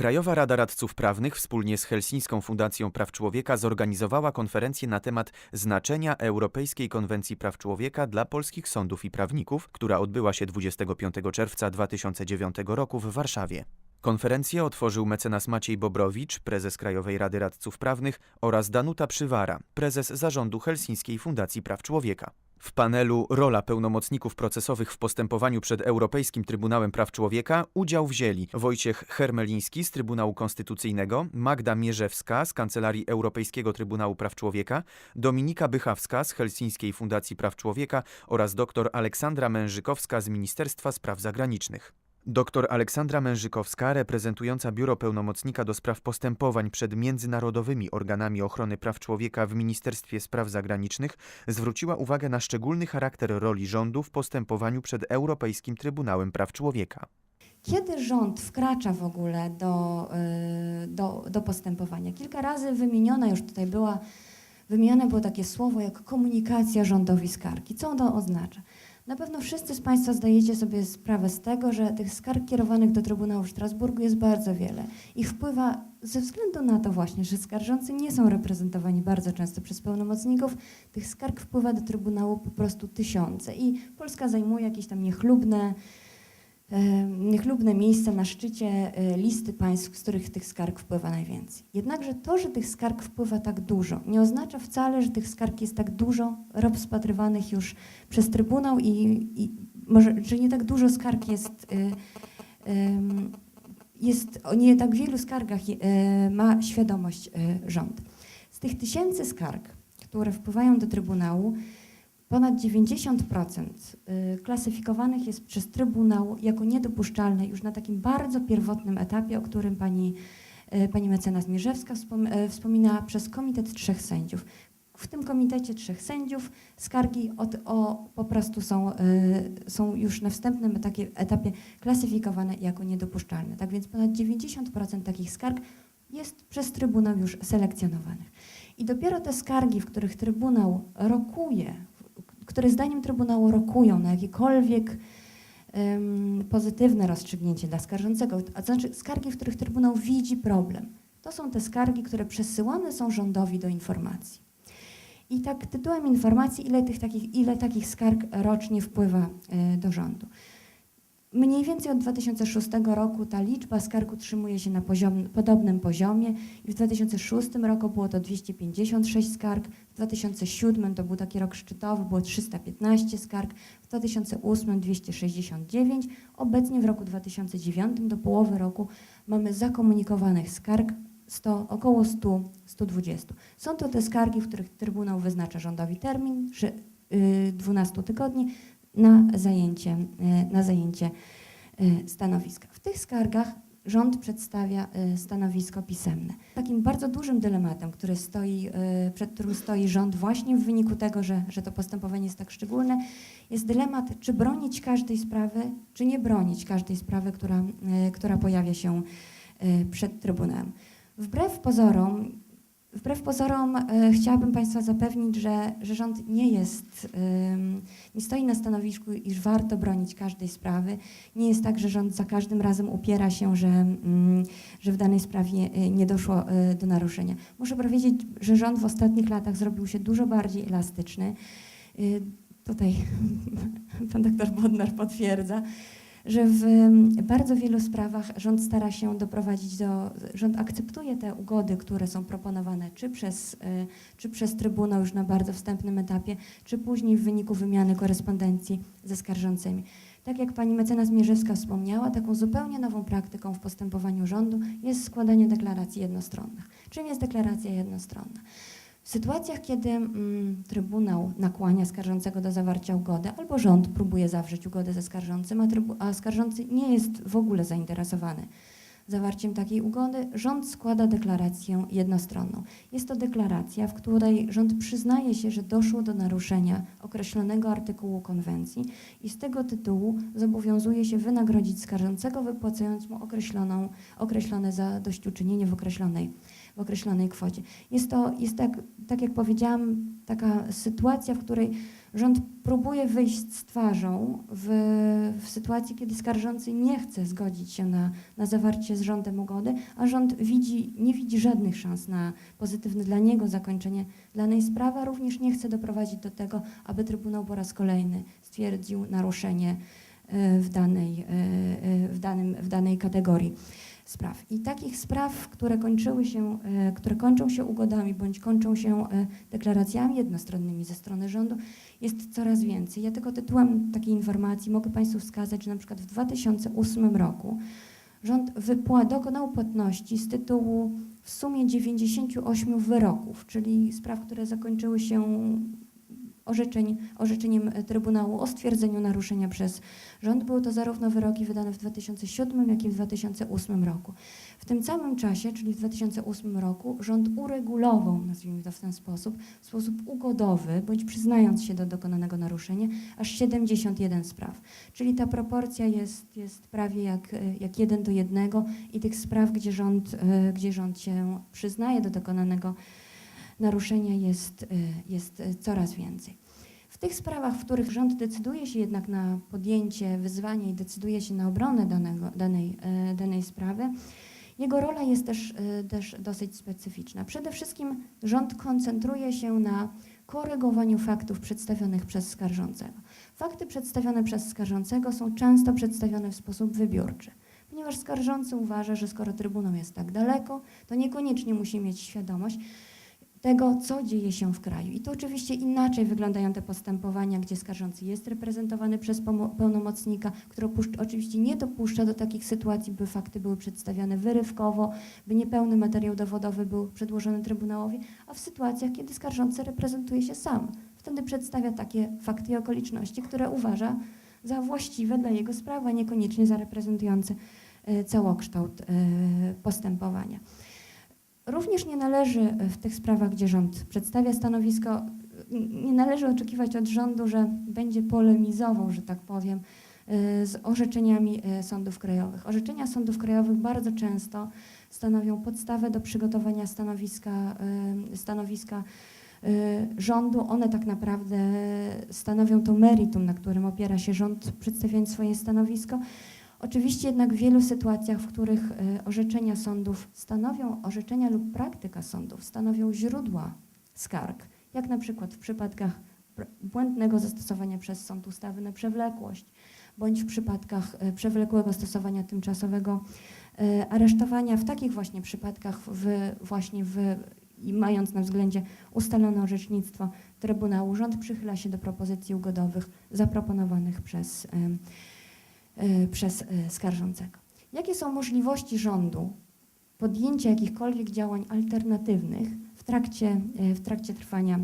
Krajowa Rada Radców Prawnych wspólnie z Helsińską Fundacją Praw Człowieka zorganizowała konferencję na temat znaczenia Europejskiej Konwencji Praw Człowieka dla polskich sądów i prawników, która odbyła się 25 czerwca 2009 roku w Warszawie. Konferencję otworzył mecenas Maciej Bobrowicz, prezes Krajowej Rady Radców Prawnych oraz Danuta Przywara, prezes zarządu Helsińskiej Fundacji Praw Człowieka. W panelu Rola pełnomocników procesowych w postępowaniu przed Europejskim Trybunałem Praw Człowieka udział wzięli Wojciech Hermeliński z Trybunału Konstytucyjnego, Magda Mierzewska z Kancelarii Europejskiego Trybunału Praw Człowieka, Dominika Bychawska z Helsińskiej Fundacji Praw Człowieka oraz dr Aleksandra Mężykowska z Ministerstwa Spraw Zagranicznych. Doktor Aleksandra Mężykowska, reprezentująca Biuro Pełnomocnika do Spraw Postępowań przed międzynarodowymi organami ochrony praw człowieka w Ministerstwie Spraw Zagranicznych, zwróciła uwagę na szczególny charakter roli rządu w postępowaniu przed Europejskim Trybunałem Praw Człowieka. Kiedy rząd wkracza w ogóle do, y, do, do postępowania? Kilka razy wymieniona już tutaj była, wymienione było takie słowo jak komunikacja rządowi skargi. Co ono oznacza? Na pewno wszyscy z Państwa zdajecie sobie sprawę z tego, że tych skarg kierowanych do Trybunału w Strasburgu jest bardzo wiele. Ich wpływa ze względu na to właśnie, że skarżący nie są reprezentowani bardzo często przez pełnomocników, tych skarg wpływa do Trybunału po prostu tysiące i Polska zajmuje jakieś tam niechlubne niechlubne miejsce na szczycie e, listy państw, z których tych skarg wpływa najwięcej. Jednakże to, że tych skarg wpływa tak dużo, nie oznacza wcale, że tych skarg jest tak dużo rozpatrywanych już przez Trybunał i, i może, że nie tak dużo skarg jest, ym, jest o nie tak wielu skargach y, ma świadomość rząd. Z tych tysięcy skarg, które wpływają do Trybunału, Ponad 90% y, klasyfikowanych jest przez Trybunał jako niedopuszczalne już na takim bardzo pierwotnym etapie, o którym pani, y, pani mecenas Mierzewska y, wspominała, przez Komitet Trzech Sędziów. W tym komitecie trzech sędziów skargi od, o, po prostu są, są już na wstępnym etapie, etapie klasyfikowane jako niedopuszczalne. Tak więc ponad 90% takich skarg jest przez Trybunał już selekcjonowanych. I dopiero te skargi, w których Trybunał rokuje, które zdaniem Trybunału rokują na jakiekolwiek em, pozytywne rozstrzygnięcie dla skarżącego, a to znaczy skargi, w których Trybunał widzi problem. To są te skargi, które przesyłane są rządowi do informacji. I tak tytułem informacji, ile, tych takich, ile takich skarg rocznie wpływa e, do rządu. Mniej więcej od 2006 roku ta liczba skarg utrzymuje się na poziom, podobnym poziomie i w 2006 roku było to 256 skarg, w 2007 to był taki rok szczytowy, było 315 skarg, w 2008 269, obecnie w roku 2009 do połowy roku mamy zakomunikowanych skarg 100, około 100, 120. Są to te skargi, w których Trybunał wyznacza rządowi termin że, y, 12 tygodni na zajęcie, y, na zajęcie y, stanowiska. W tych skargach rząd przedstawia y, stanowisko pisemne. Takim bardzo dużym dylematem, który stoi, przed którym stoi rząd właśnie w wyniku tego, że, że to postępowanie jest tak szczególne, jest dylemat, czy bronić każdej sprawy, czy nie bronić każdej sprawy, która, która pojawia się przed Trybunałem. Wbrew pozorom, wbrew pozorom e, chciałabym Państwa zapewnić, że, że rząd nie jest, nie stoi na stanowisku, iż warto bronić każdej sprawy. Nie jest tak, że rząd za każdym razem upiera się, że, mm, że w danej sprawie y, nie doszło y, do naruszenia. Muszę powiedzieć, że rząd w ostatnich latach zrobił się dużo bardziej elastyczny. Tutaj pan doktor Bodnar potwierdza że w mm, bardzo wielu sprawach rząd stara się doprowadzić do, rząd akceptuje te ugody, które są proponowane czy przez, y, czy przez Trybunał już na bardzo wstępnym etapie, czy później w wyniku wymiany korespondencji ze skarżącymi. Tak jak pani mecenas Mierzewska wspomniała, taką zupełnie nową praktyką w postępowaniu rządu jest składanie deklaracji jednostronnych. Czym jest deklaracja jednostronna? W sytuacjach, kiedy mm, Trybunał nakłania skarżącego do zawarcia ugody, albo rząd próbuje zawrzeć ugodę ze skarżącym, a, a skarżący nie jest w ogóle zainteresowany zawarciem takiej ugody, rząd składa deklarację jednostronną. Jest to deklaracja, w której rząd przyznaje się, że doszło do naruszenia określonego artykułu konwencji i z tego tytułu zobowiązuje się wynagrodzić skarżącego, wypłacając mu określoną, określone zadośćuczynienie w określonej określonej kwocie. Jest to, jest tak, tak jak powiedziałam, taka sytuacja, w której Rząd próbuje wyjść z twarzą w, w sytuacji, kiedy skarżący nie chce zgodzić się na, na zawarcie z rządem ugody, a rząd widzi, nie widzi żadnych szans na pozytywne dla niego zakończenie danej sprawy, a również nie chce doprowadzić do tego, aby Trybunał po raz kolejny stwierdził naruszenie e, w danej, e, e, w danym, w danej kategorii spraw. I takich spraw, które kończyły się, e, które kończą się ugodami bądź kończą się e, deklaracjami jednostronnymi ze strony rządu, jest coraz więcej. Ja tylko tytułem takiej informacji mogę Państwu wskazać, że na przykład w 2008 roku rząd wypła- dokonał płatności z tytułu w sumie 98 wyroków, czyli spraw, które zakończyły się orzeczeń, orzeczeniem Trybunału o stwierdzeniu naruszenia przez rząd. Były to zarówno wyroki wydane w 2007, jak i w 2008 roku. W tym samym czasie, czyli w 2008 roku, rząd uregulował, nazwijmy to w ten sposób, w sposób ugodowy, bądź przyznając się do dokonanego naruszenia, aż 71 spraw. Czyli ta proporcja jest, jest prawie jak, e, jak jeden do jednego i tych spraw, gdzie rząd, e, gdzie rząd się przyznaje do dokonanego naruszenia jest, e, jest e, coraz więcej. W tych sprawach, w których rząd decyduje się jednak na podjęcie wyzwania i decyduje się na obronę danego, danej, e, danej sprawy, jego rola jest też, też dosyć specyficzna. Przede wszystkim rząd koncentruje się na korygowaniu faktów przedstawionych przez skarżącego. Fakty przedstawione przez skarżącego są często przedstawione w sposób wybiórczy, ponieważ skarżący uważa, że skoro Trybunał jest tak daleko, to niekoniecznie musi mieć świadomość, tego, co dzieje się w kraju. I to oczywiście inaczej wyglądają te postępowania, gdzie skarżący jest reprezentowany przez pełnomocnika, który oczywiście nie dopuszcza do takich sytuacji, by fakty były przedstawiane wyrywkowo, by niepełny materiał dowodowy był przedłożony Trybunałowi, a w sytuacjach, kiedy skarżący reprezentuje się sam. Wtedy przedstawia takie fakty i okoliczności, które uważa za właściwe dla jego sprawy, a niekoniecznie za reprezentujące e, całokształt e, postępowania. Również nie należy w tych sprawach, gdzie rząd przedstawia stanowisko, nie należy oczekiwać od rządu, że będzie polemizował, że tak powiem, y, z orzeczeniami sądów krajowych. Orzeczenia sądów krajowych bardzo często stanowią podstawę do przygotowania stanowiska, stanowiska rządu. One tak naprawdę stanowią to meritum, na którym opiera się rząd, przedstawiając swoje stanowisko. Oczywiście jednak w wielu sytuacjach, w których e, orzeczenia sądów stanowią, orzeczenia lub praktyka sądów stanowią źródła skarg, jak na przykład w przypadkach pr- błędnego zastosowania przez sąd ustawy na przewlekłość, bądź w przypadkach e, przewlekłego stosowania tymczasowego e, aresztowania. W takich właśnie przypadkach w, właśnie w, i mając na względzie ustalone orzecznictwo Trybunału, rząd przychyla się do propozycji ugodowych zaproponowanych przez przez e, skarżącego. Jakie są możliwości rządu podjęcia jakichkolwiek działań alternatywnych w trakcie, e, w trakcie trwania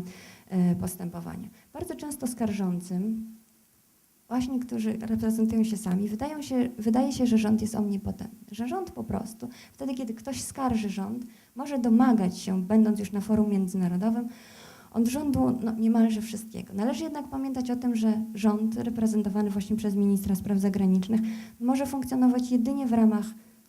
e, postępowania? Bardzo często skarżącym, właśnie którzy reprezentują się sami, wydają się, wydaje się, że rząd jest omnipotentny, że rząd po prostu, wtedy kiedy ktoś skarży rząd, może domagać się, będąc już na forum międzynarodowym, od rządu no, niemalże wszystkiego. Należy jednak pamiętać o tym, że rząd reprezentowany właśnie przez ministra spraw zagranicznych może funkcjonować jedynie w ramach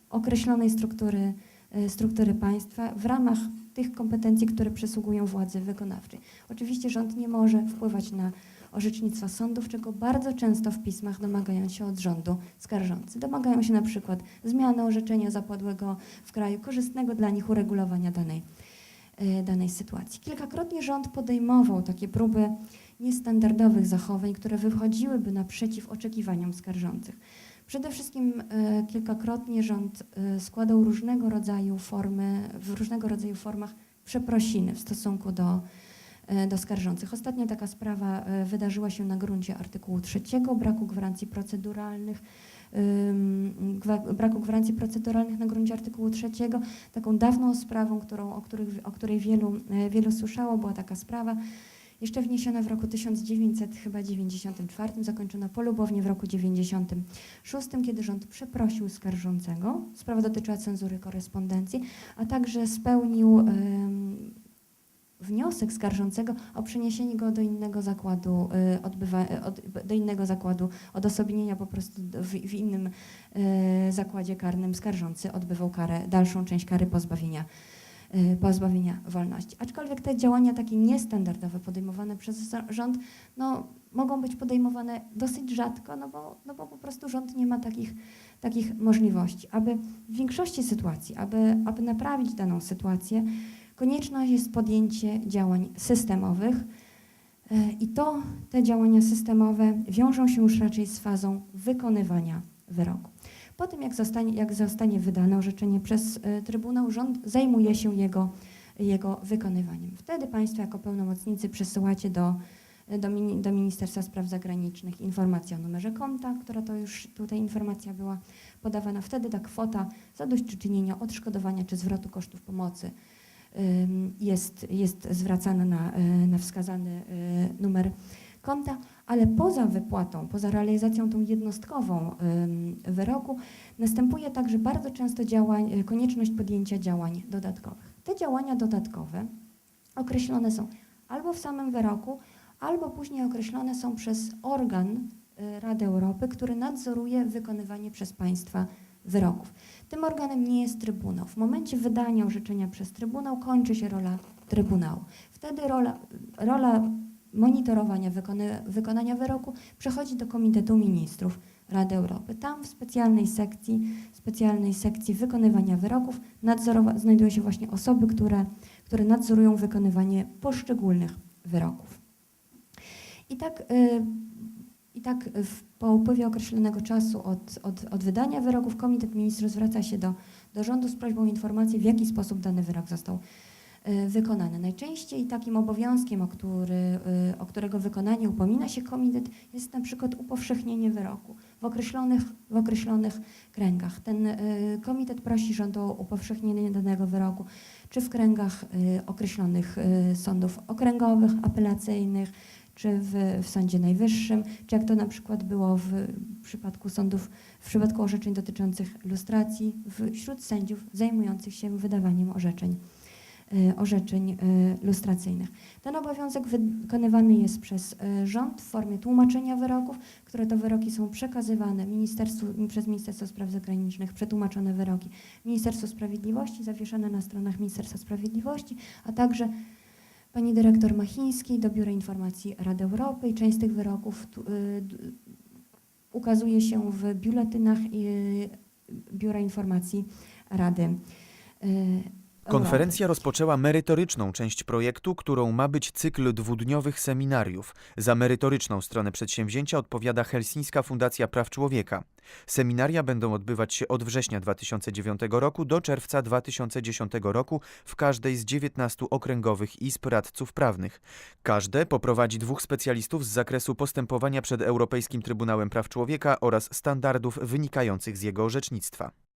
określonej struktury, e, struktury państwa, w ramach tych kompetencji, które przysługują władzy wykonawczej. Oczywiście rząd nie może wpływać na orzecznictwa sądów, czego bardzo często w pismach domagają się od rządu skarżący. Domagają się na przykład zmiany orzeczenia zapadłego w kraju, korzystnego dla nich uregulowania danej danej sytuacji. Kilkakrotnie rząd podejmował takie próby niestandardowych zachowań, które wychodziłyby naprzeciw oczekiwaniom skarżących. Przede wszystkim e, kilkakrotnie rząd e, składał różnego rodzaju formy, w różnego rodzaju formach przeprosiny w stosunku do, e, do skarżących. Ostatnia taka sprawa e, wydarzyła się na gruncie artykułu 3, braku gwarancji proceduralnych, braku gwarancji proceduralnych na gruncie artykułu 3. Taką dawną sprawą, którą, o, których, o której wielu, e, wielu słyszało, była taka sprawa, jeszcze wniesiona w roku 1994, zakończona polubownie w roku 96, kiedy rząd przeprosił skarżącego. Sprawa dotyczyła cenzury korespondencji, a także spełnił em, wniosek skarżącego o przeniesienie go do innego zakładu, y, odbywa, y, od, do innego zakładu odosobnienia po prostu w, w innym y, zakładzie karnym skarżący odbywał karę, dalszą część kary pozbawienia pozbawienia wolności. Aczkolwiek te działania takie niestandardowe podejmowane przez rząd no, mogą być podejmowane dosyć rzadko, no bo, no bo po prostu rząd nie ma takich, takich możliwości. Aby w większości sytuacji, aby, aby naprawić daną sytuację, konieczne jest podjęcie działań systemowych e, i to te działania systemowe wiążą się już raczej z fazą wykonywania wyroku. Po tym, jak zostanie, jak zostanie wydane orzeczenie przez e, Trybunał, rząd zajmuje się jego, jego wykonywaniem. Wtedy Państwo jako pełnomocnicy przesyłacie do, do, do Ministerstwa Spraw Zagranicznych informację o numerze konta, która to już tutaj informacja była podawana. Wtedy ta kwota zadośćuczynienia, odszkodowania czy zwrotu kosztów pomocy jest, jest zwracana na, y, na wskazany y, numer konta, ale poza wypłatą, poza realizacją tą jednostkową wyroku, następuje także bardzo często działań, y, konieczność podjęcia działań dodatkowych. Te działania dodatkowe określone są albo w samym wyroku, albo później określone są przez organ Rady Europy, który nadzoruje wykonywanie przez państwa wyroków. Tym organem nie jest Trybunał. W momencie wydania orzeczenia przez Trybunał kończy się rola Trybunału. Wtedy rola, rola monitorowania wykonania wyroku przechodzi do Komitetu Ministrów Rady Europy. Tam w specjalnej sekcji, specjalnej sekcji wykonywania wyroków nadzorowa- znajdują się właśnie osoby, które, które nadzorują wykonywanie poszczególnych wyroków. I tak, y, i tak w, po upływie określonego czasu od, od, od wydania wyroków Komitet Ministrów zwraca się do, do rządu z prośbą o informację, w jaki sposób dany wyrok został y, wykonany. Najczęściej takim obowiązkiem, o, który, y, o którego wykonanie upomina się komitet, jest na przykład upowszechnienie wyroku w określonych, w określonych kręgach. Ten y, komitet prosi rząd o upowszechnienie danego wyroku, czy w kręgach określonych sądów okręgowych, apelacyjnych, czy w, w Sądzie Najwyższym, czy jak to na przykład było w przypadku sądów, w przypadku orzeczeń dotyczących lustracji wśród sędziów zajmujących się wydawaniem orzeczeń, y, orzeczeń y, lustracyjnych. Ten obowiązek wykonywany jest przez y, rząd w formie tłumaczenia wyroków, które to wyroki są przekazywane ministerstwu, przez Ministerstwo Spraw Zagranicznych, przetłumaczone wyroki Ministerstwo Sprawiedliwości, zawieszone na stronach Ministerstwa Sprawiedliwości, a także pani dyrektor Machińskiej do Biura Informacji Rady Europy część z tych wyroków tu, y, ukazuje się w biuletynach y, Biura Informacji Rady y. Konferencja rozpoczęła merytoryczną część projektu, którą ma być cykl dwudniowych seminariów. Za merytoryczną stronę przedsięwzięcia odpowiada Helsińska Fundacja Praw Człowieka. Seminaria będą odbywać się od września 2009 roku do czerwca 2010 roku w każdej z 19 okręgowych izb radców prawnych. Każde poprowadzi dwóch specjalistów z zakresu postępowania przed Europejskim Trybunałem Praw Człowieka oraz standardów wynikających z jego orzecznictwa.